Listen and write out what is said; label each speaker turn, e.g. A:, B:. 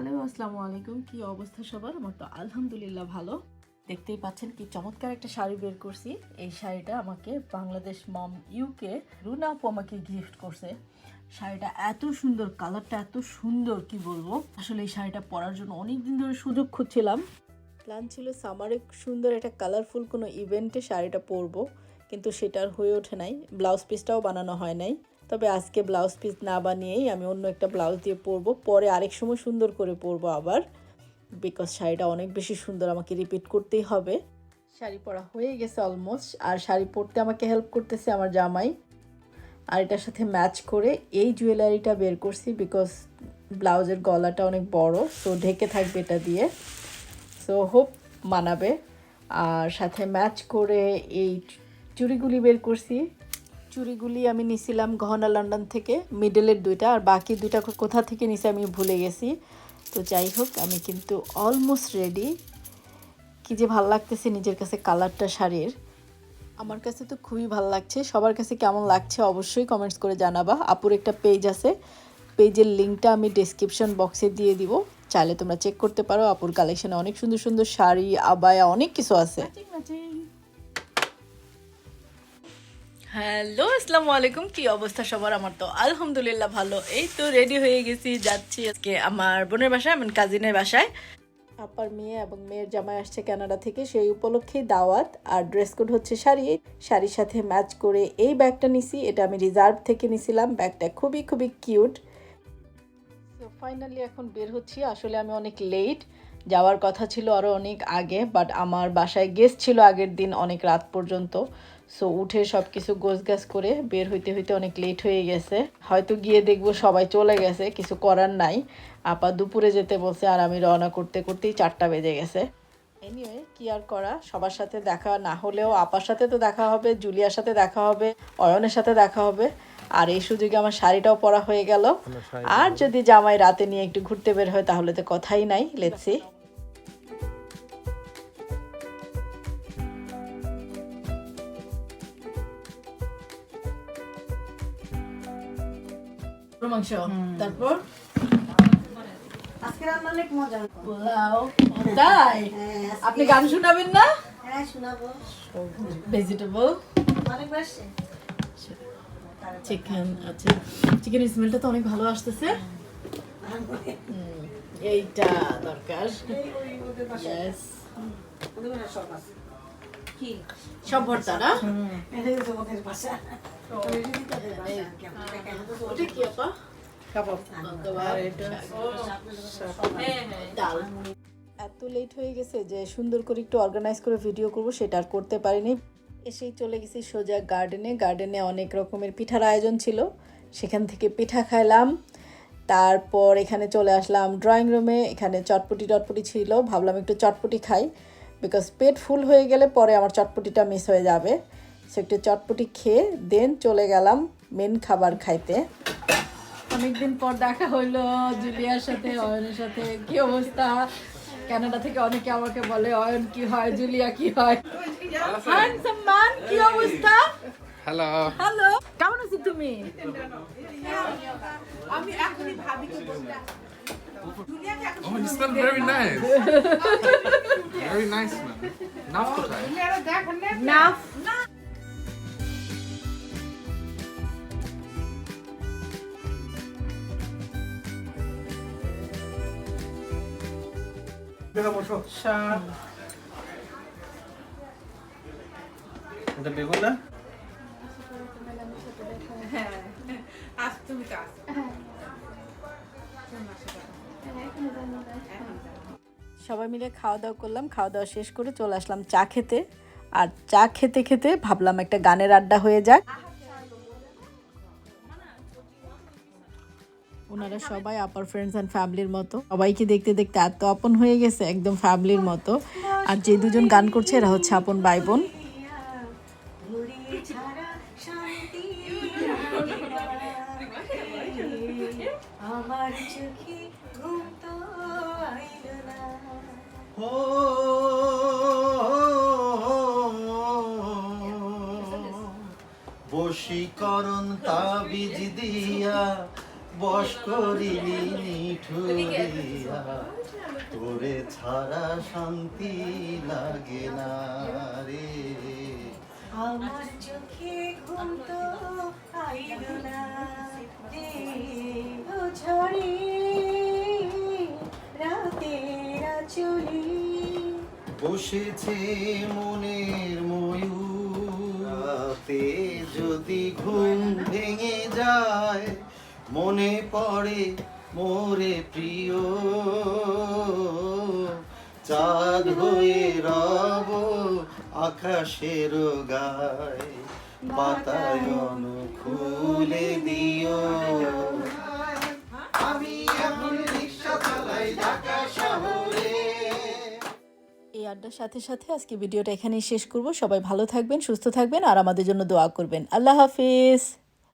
A: Hello, আসসালামু আলাইকুম। কি অবস্থা সবার? আমার তো আলহামদুলিল্লাহ ভালো। দেখতেই পাচ্ছেন কি চমৎকার একটা শাড়ি বের করছি। এই শাড়িটা আমাকে বাংলাদেশ মম ইউকে রুনা আপু আমাকে গিফট করছে। শাড়িটা এত সুন্দর, কালারটা এত সুন্দর, কি বলব? আসলে এই শাড়িটা পরার জন্য অনেক দিন ধরে সুযোগ খুঁজছিলাম। প্ল্যান ছিল সামারে সুন্দর একটা কালারফুল কোনো ইভেন্টে শাড়িটা পরবো, কিন্তু সেটা আর হয়ে ওঠে নাই। ব্লাউজ পিসটাও বানানো হয় নাই। তবে আজকে ব্লাউজ পিস না বানিয়েই আমি অন্য একটা ব্লাউজ দিয়ে পরবো। পরে আরেক সময় সুন্দর করে পরবো আবার বিকজ শাড়িটা অনেক বেশি সুন্দর আমাকে রিপিট করতেই হবে। শাড়ি পরা হয়ে গেছে অলমোস্ট আর শাড়ি পরতে আমাকে হেল্প করতেছে আমার জামাই। আর এটার সাথে ম্যাচ করে এই জুয়েলারিটা বের করছি বিকজ ব্লাউজের গলাটা অনেক বড় সো ঢেকে থাকবে এটা দিয়ে। সো হোপ মানাবে। আর সাথে ম্যাচ করে এই চুড়িগুলি বের করছি। চুড়িগুলি আমি নিছিলাম গহনা লন্ডন থেকে, মিডলের দুইটা, আর বাকি দুইটা কোথা থেকে নিছি আমি ভুলে গেছি। তো যাই হোক, আমি কিন্তু অলমোস্ট রেডি কি যে ভালো লাগতেছে নিজের কাছে কালারটা শাড়ির। আমার কাছে তো খুবই ভালো লাগছে। সবার কাছে কেমন লাগছে অবশ্যই কমেন্টস করে জানাবা। আপুর একটা পেজ আছে। পেজের লিঙ্কটা আমি ডেসক্রিপশন বক্সে দিয়ে দিব। চাইলে তোমরা চেক করতে পারো। আপুর কালেকশনে অনেক সুন্দর সুন্দর শাড়ি, আবায়া, অনেক কিছু আছে। হ্যালো, আসসালামু আলাইকুম। কি অবস্থা সবার? আমার তো আলহামদুলিল্লাহ ভালো। এই তো রেডি হয়ে গেছি, যাচ্ছি আজকে আমার বোনের বাসায়, আমার কাজিনের বাসায়। আপার মেয়ে এবং মেয়ের জামাই আসছে কানাডা থেকে, সেই উপলক্ষে দাওয়াত। আর ড্রেস কোড হচ্ছে শাড়ি। শাড়ির সাথে ম্যাচ করে এই ব্যাগটা নিছি। এটা আমি রিজার্ভ থেকে নিছিলাম। ব্যাগটা খুবই খুবই কিউট ফাইনালি এখন বের হচ্ছি। আসলে আমি অনেক লেট যাওয়ার কথা ছিল আরও অনেক আগে বাট আমার বাসায় গেস্ট ছিল আগের দিন অনেক রাত পর্যন্ত। সো উঠে সব কিছু গোছ গাছ করে বের হইতে হইতে অনেক লেট হয়ে গেছে। হয়তো গিয়ে দেখব সবাই চলে গেছে, কিছু করার নাই। আপা দুপুরে যেতে বলছে, আর আমি রওনা করতে করতেই চারটা বেজে গেছে। এনিওয়ে কি আর করা? সবার সাথে দেখা না হলেও, আপার সাথে তো দেখা হবে, জুলিয়ার সাথে দেখা হবে, অয়নের সাথে দেখা হবে। আর এই সুযোগে আমার শাড়িটাও পরা হয়ে গেল। আর যদি জামাই রাতে নিয়ে একটু ঘুরতে বের হয় তাহলে তো কথাই নাই লেটসি মাংস। তারপর?
B: আজকে রান্না অনেক মজা।
A: পোলাও তাই? আপনি গান শোনাবেন না?
B: হ্যাঁ শোনাবো।
A: ভেজিটেবল
B: অনেক বাসছে
A: চিকেন আচ্ছা। চিকেনের স্মেলটা তো অনেক ভালো আসতেছে। এইটা দরকার। সব ভর্তা না? ওটা কি আপা? কাবাব ডাল। এত লেট হয়ে গেছে যে সুন্দর করে একটু অর্গানাইজ করে ভিডিও করব সেটা আর করতে পারিনি। এসেই চলে গেছি সোজা গার্ডেনে। গার্ডেনে অনেক রকমের পিঠার আয়োজন ছিল। সেখান থেকে পিঠা খাইলাম। তারপর এখানে চলে আসলাম ড্রয়িং রুমে এখানে চটপটি টটপটি ছিল। ভাবলাম একটু চটপটি খাই। বিকজ পেট ফুল হয়ে গেলে পরে আমার চটপটিটা মিস হয়ে যাবে। সো একটু চটপটি খেয়ে দেন চলে গেলাম মেন খাবার খাইতে। অনেকদিন পর দেখা হইল, জুলিয়ার সাথে, অয়নের সাথে। কি অবস্থা? কানাডা থেকে অনেকে আমাকে বলে অয়ন কি হয়? জুলিয়া কি হয়? হ্যান্ডসাম ম্যান কি অবস্থা?
C: হ্যালো
A: হ্যালো কেমন আছো তুমি?
C: Oh, you smell very nice. very nice, man. Now কোথায়?
A: না
D: এটা বেগুন না?
A: সবাই মিলে খাওয়া দাওয়া করলাম খাওয়া দাওয়া শেষ করে চলে আসলাম চা খেতে। আর চা খেতে খেতে ভাবলাম একটা গানের আড্ডা হয়ে যাক। ওনারা সবাই আপার ফ্রেন্ডস অ্যান্ড ফ্যামিলির মতো। সবাইকে দেখতে দেখতে এত আপন হয়ে গেছে একদম ফ্যামিলির মতো। আর যে দুজন গান করছে, এরা হচ্ছে আপন ভাই বোন।
D: বশীকরণ তাবিজ দিয়া নিঠ
E: ছুরিয়া তোরে ছাড়া শান্তি লাগে না রে।
B: আমার চোখে ঘুম তো আইল না রে। ও ঝড়ে রাতের চলি
E: বসেছে মনের ময়ূর। রাতে যদি ঘুম ভেঙে যায় মনে পড়ে মোরে প্রিয়। চাঁদ হয়ে রব আকাশের গায়, বাতায়ন খুলে দিও। আমি এখন রিক্সা চালাই ঢাকা শহরে।
A: এই আড্ডার সাথে সাথে আজকে ভিডিওটা এখানেই শেষ করব। সবাই ভালো থাকবেন, সুস্থ থাকবেন, আর আমাদের জন্য দোয়া করবেন। আল্লাহ হাফিজ।